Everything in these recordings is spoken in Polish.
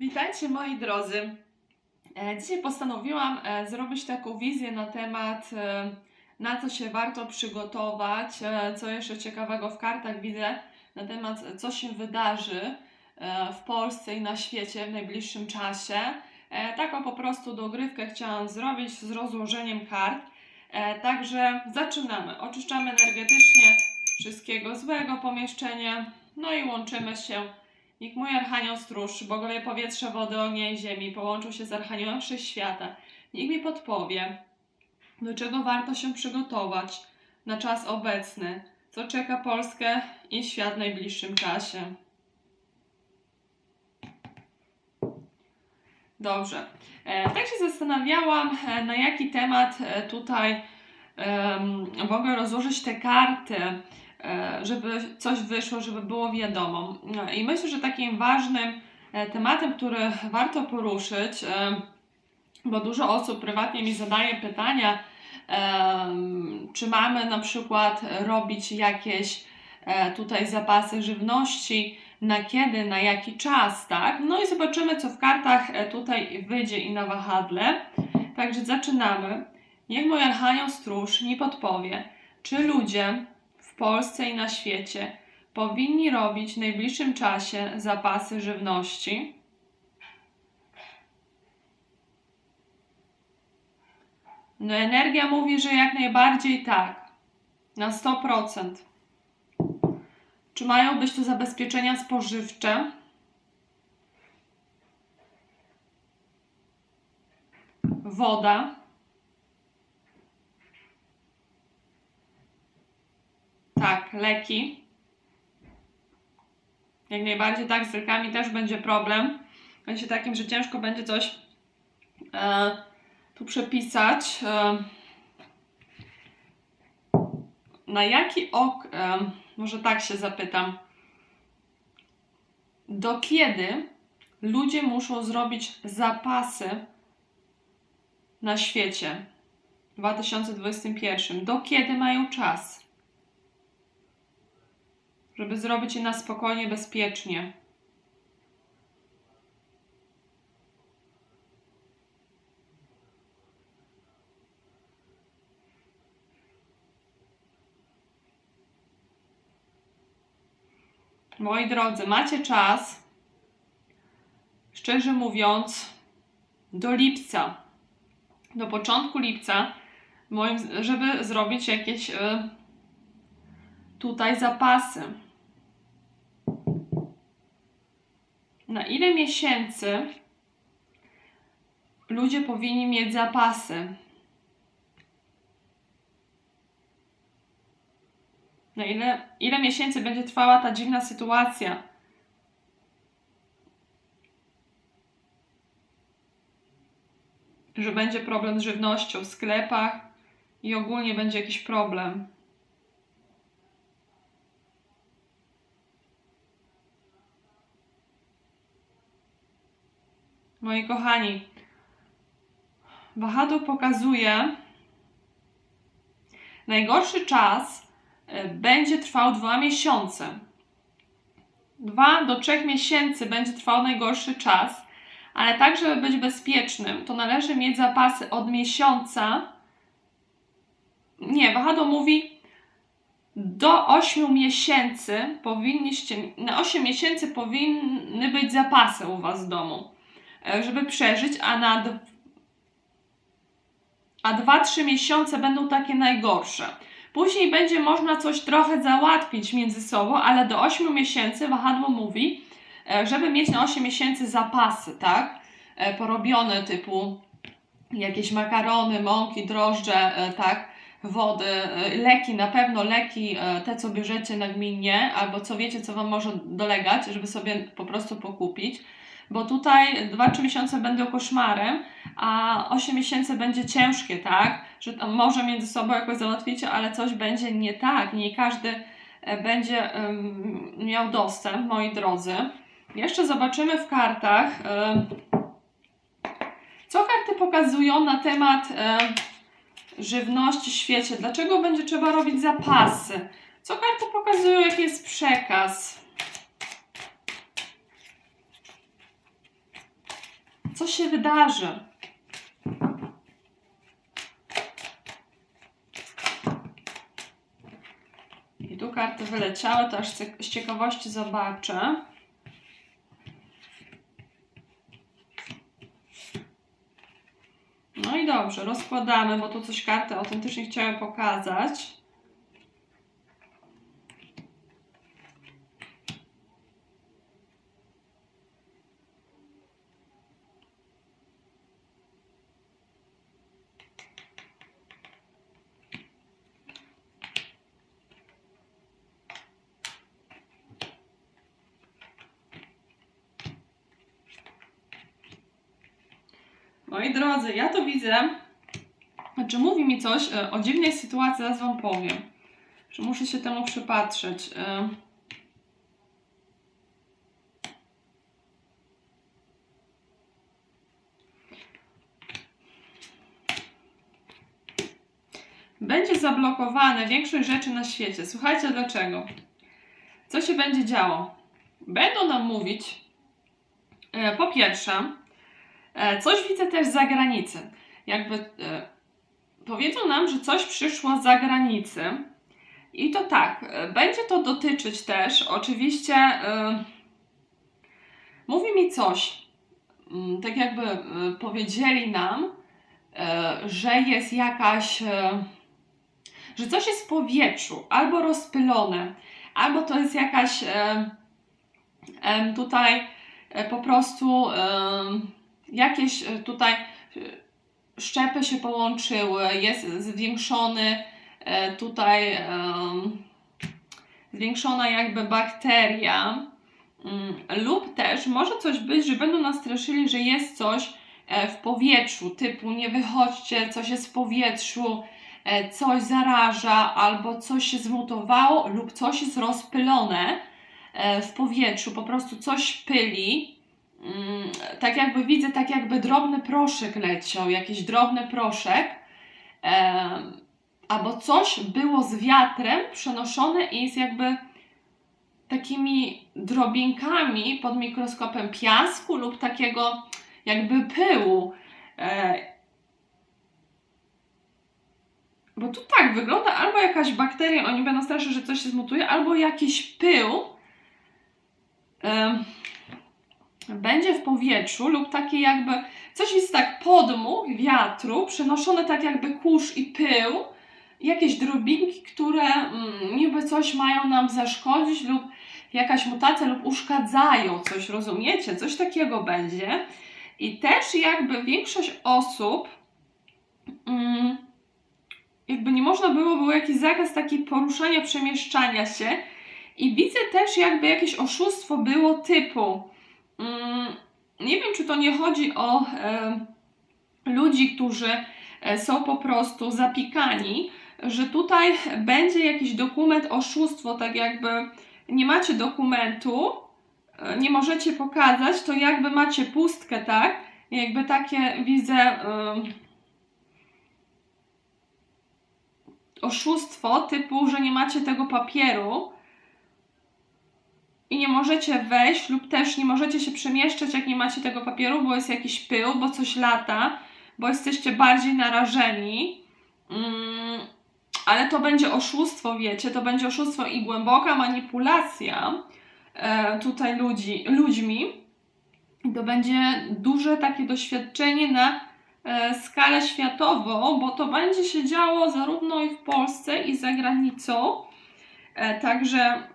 Witajcie moi drodzy. E, Dzisiaj postanowiłam e, zrobić taką wizję na temat, e, na co się warto przygotować, co jeszcze ciekawego w kartach widzę, na temat, co się wydarzy w Polsce i na świecie w najbliższym czasie. Taką po prostu dogrywkę chciałam zrobić z rozłożeniem kart. Także zaczynamy. Oczyszczamy energetycznie wszystkiego złego pomieszczenia, no i łączymy się Niech mój Archanioł Stróż, bogowie powietrza, wody, ognia i ziemi połączył się z Archaniołem Wszechświata. Niech mi podpowie, do czego warto się przygotować na czas obecny, co czeka Polskę i świat w najbliższym czasie. Dobrze. E, tak się zastanawiałam, e, na jaki temat e, tutaj em, mogę rozłożyć te karty żeby coś wyszło, żeby było wiadomo. No I myślę, że takim ważnym e, tematem, który warto poruszyć, e, bo dużo osób prywatnie mi zadaje pytania, czy mamy na przykład robić jakieś e, tutaj zapasy żywności, na kiedy, na jaki czas, tak? No i zobaczymy, co w kartach e, tutaj wyjdzie i na wahadle. Także zaczynamy. Niech mój Archanioł Stróż mi podpowie, czy ludzie w Polsce i na świecie powinni robić w najbliższym czasie zapasy żywności. No, energia mówi, że jak najbardziej tak. Na 100%. Czy mają być to zabezpieczenia spożywcze? Woda. Tak, leki. Jak najbardziej tak, z lekami też będzie problem. Będzie takim, że ciężko będzie coś e, tu przepisać. E, na jaki ok, e, może tak się zapytam, do kiedy ludzie muszą zrobić zapasy na świecie w 2021? Do kiedy mają czas? Żeby zrobić je na spokojnie, bezpiecznie. Moi drodzy, macie czas, szczerze mówiąc, do lipca, do początku lipca, żeby zrobić jakieś y, tutaj zapasy. Na ile miesięcy ludzie powinni mieć zapasy? Na ile, ile miesięcy będzie trwała ta dziwna sytuacja? Że będzie problem z żywnością w sklepach i ogólnie będzie jakiś problem. Moi kochani, wahadło pokazuje, najgorszy czas y, będzie trwał dwa miesiące. Dwa do trzech miesięcy będzie trwał najgorszy czas, ale tak, żeby być bezpiecznym, to należy mieć zapasy od miesiąca. Nie, wahadło mówi do 8 miesięcy powinniście, na 8 miesięcy powinny być zapasy u Was w domu e, żeby przeżyć, a na a 2-3 miesiące będą takie najgorsze. Później będzie można coś trochę załatwić między sobą, ale do 8 miesięcy wahadło mówi, e, żeby mieć na 8 miesięcy zapasy, tak? E, Porobione typu jakieś makarony, mąki, drożdże, e, tak? Wody, e, leki, na pewno leki, e, te co bierzecie nagminnie, albo co wiecie, co Wam może dolegać, żeby sobie po prostu pokupić bo tutaj 2-3 miesiące będą koszmarem, a 8 miesięcy będzie ciężkie, tak? Że tam może między sobą jakoś załatwicie, ale coś będzie nie tak. Nie każdy e, będzie em, miał dostęp, moi drodzy. Jeszcze zobaczymy w kartach, em, co karty pokazują na temat em, żywności w świecie. Dlaczego będzie trzeba robić zapasy? Co karty pokazują, jaki jest przekaz? Co się wydarzy? I tu karty wyleciały, to aż z ciekawości zobaczę. No i dobrze, rozkładamy, bo tu coś karty autentycznie chciały pokazać. Moi drodzy, ja to widzę. Znaczy, mówi mi coś e, o dziwnej sytuacji, zaraz Wam powiem. Że muszę się temu przypatrzeć. E, Będzie zablokowane większość rzeczy na świecie. Słuchajcie, dlaczego? Co się będzie działo? Będą nam mówić, e, po pierwsze, Coś widzę też z zagranicy. Jakby e, powiedzą nam, że coś przyszło z zagranicy. I to tak, e, będzie to dotyczyć też, oczywiście, e, mówi mi coś, mm, tak jakby e, powiedzieli nam, e, że jest jakaś, e, że coś jest w powietrzu, albo rozpylone, albo to jest jakaś e, tutaj e, po prostu. Jakieś e, tutaj e, szczepy się połączyły, jest zwiększony e, tutaj zwiększona jakby bakteria mm, lub też może coś być, że będą nas straszyli, że jest coś w powietrzu, typu nie wychodźcie, coś jest w powietrzu, coś zaraża albo coś się zmutowało lub coś jest rozpylone w powietrzu, po prostu coś pyli, tak jakby widzę, tak jakby drobny proszek leciał, jakiś drobny proszek, albo coś było z wiatrem przenoszone i jest jakby takimi drobinkami pod mikroskopem piasku lub takiego jakby pyłu. E, bo tu tak wygląda albo jakaś bakteria, oni będą straszyć, że coś się zmutuje, albo jakiś pył. Będzie w powietrzu lub takie jakby coś jest tak podmuch wiatru, przenoszone tak jakby kurz i pył, jakieś drobinki, które mm, niby coś mają nam zaszkodzić lub jakaś mutacja lub uszkadzają coś, rozumiecie? Coś takiego będzie. I też jakby większość osób mm, jakby nie można było, był jakiś zakaz taki poruszania, przemieszczania się i widzę też jakby jakieś oszustwo było typu nie wiem, czy to nie chodzi o e, ludzi, którzy e, są po prostu zapikani, że tutaj będzie jakiś dokument, oszustwo, tak jakby nie macie dokumentu, e, nie możecie pokazać, to jakby macie pustkę, tak? Jakby takie widzę oszustwo typu, że nie macie tego papieru, i nie możecie wejść lub też nie możecie się przemieszczać, jak nie macie tego papieru, bo jest jakiś pył, bo coś lata, bo jesteście bardziej narażeni. Mm, ale to będzie oszustwo, wiecie, to będzie oszustwo i głęboka manipulacja e, tutaj ludzi, ludźmi. To będzie duże takie doświadczenie na e, skalę światową, bo to będzie się działo zarówno i w Polsce, i za granicą. E, także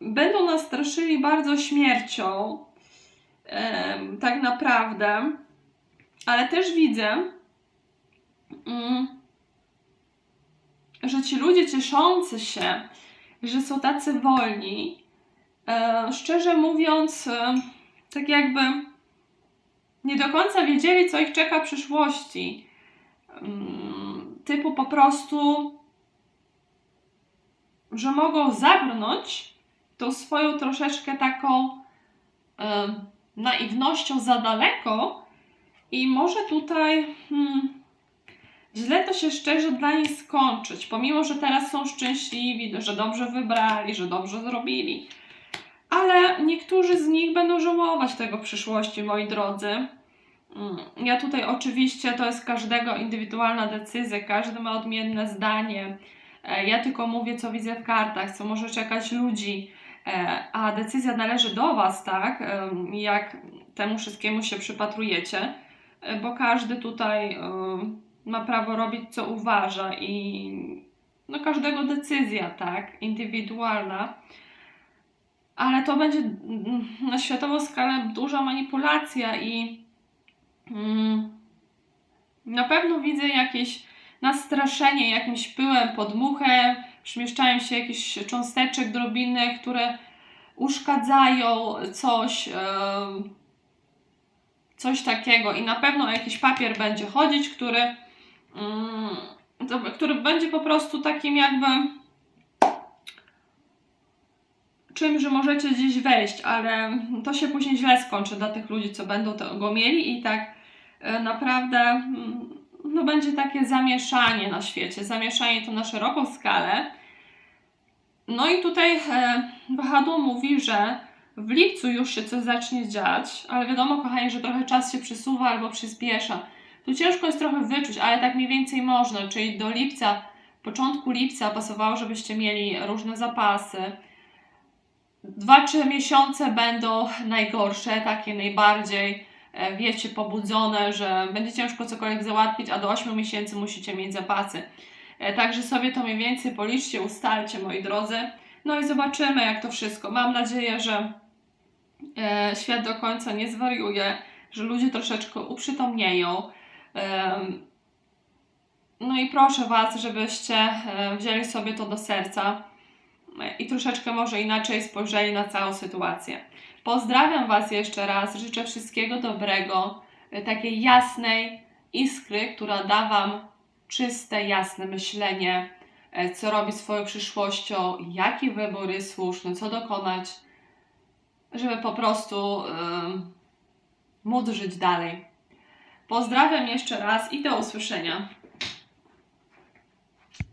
będą nas straszyli bardzo śmiercią, tak naprawdę, ale też widzę, mm, że ci ludzie cieszący się, że są tacy wolni, e, szczerze mówiąc, e, tak jakby nie do końca wiedzieli, co ich czeka w przyszłości. Mm, Typu po prostu, że mogą zabrnąć tą swoją troszeczkę taką em, naiwnością za daleko i może tutaj hmm, źle to się szczerze dla nich skończyć, pomimo, że teraz są szczęśliwi, że dobrze wybrali, że dobrze zrobili. Ale niektórzy z nich będą żałować tego w przyszłości, moi drodzy. Mm, Ja tutaj oczywiście to jest każdego indywidualna decyzja, każdy ma odmienne zdanie. E, Ja tylko mówię, co widzę w kartach, co może czekać ludzi, e, a decyzja należy do Was, tak? Em, Jak temu wszystkiemu się przypatrujecie, e, bo każdy tutaj ma prawo robić, co uważa i no każdego decyzja, tak? Indywidualna. Ale to będzie mm, na światową skalę duża manipulacja i mm, na pewno widzę jakieś nastraszenie jakimś pyłem, podmuchem, przemieszczają się jakieś cząsteczek drobiny, które uszkadzają coś, em, coś takiego. I na pewno jakiś papier będzie chodzić, który, mm, który będzie po prostu takim jakby czymś, że możecie gdzieś wejść, ale to się później źle skończy dla tych ludzi, co będą tego mieli i tak e, naprawdę mm, no będzie takie zamieszanie na świecie, zamieszanie to na szeroką skalę. No i tutaj e, wahadło mówi, że w lipcu już się coś zacznie dziać, ale wiadomo, kochani, że trochę czas się przesuwa albo przyspiesza. Tu ciężko jest trochę wyczuć, ale tak mniej więcej można, czyli do lipca, początku lipca pasowało, żebyście mieli różne zapasy. Dwa, trzy miesiące będą najgorsze, takie najbardziej, wiecie, pobudzone, że będzie ciężko cokolwiek załatwić, a do 8 miesięcy musicie mieć zapasy. E, Także sobie to mniej więcej policzcie, ustalcie, moi drodzy. No i zobaczymy, jak to wszystko. Mam nadzieję, że e, świat do końca nie zwariuje, że ludzie troszeczkę uprzytomnieją. No i proszę Was, żebyście e, wzięli sobie to do serca e, i troszeczkę może inaczej spojrzeli na całą sytuację. Pozdrawiam Was jeszcze raz, życzę wszystkiego dobrego, e, takiej jasnej iskry, która da Wam czyste, jasne myślenie, e, co robić swoją przyszłością, jaki wybór jest słuszny, co dokonać, żeby po prostu em, móc żyć dalej. Pozdrawiam jeszcze raz i do usłyszenia.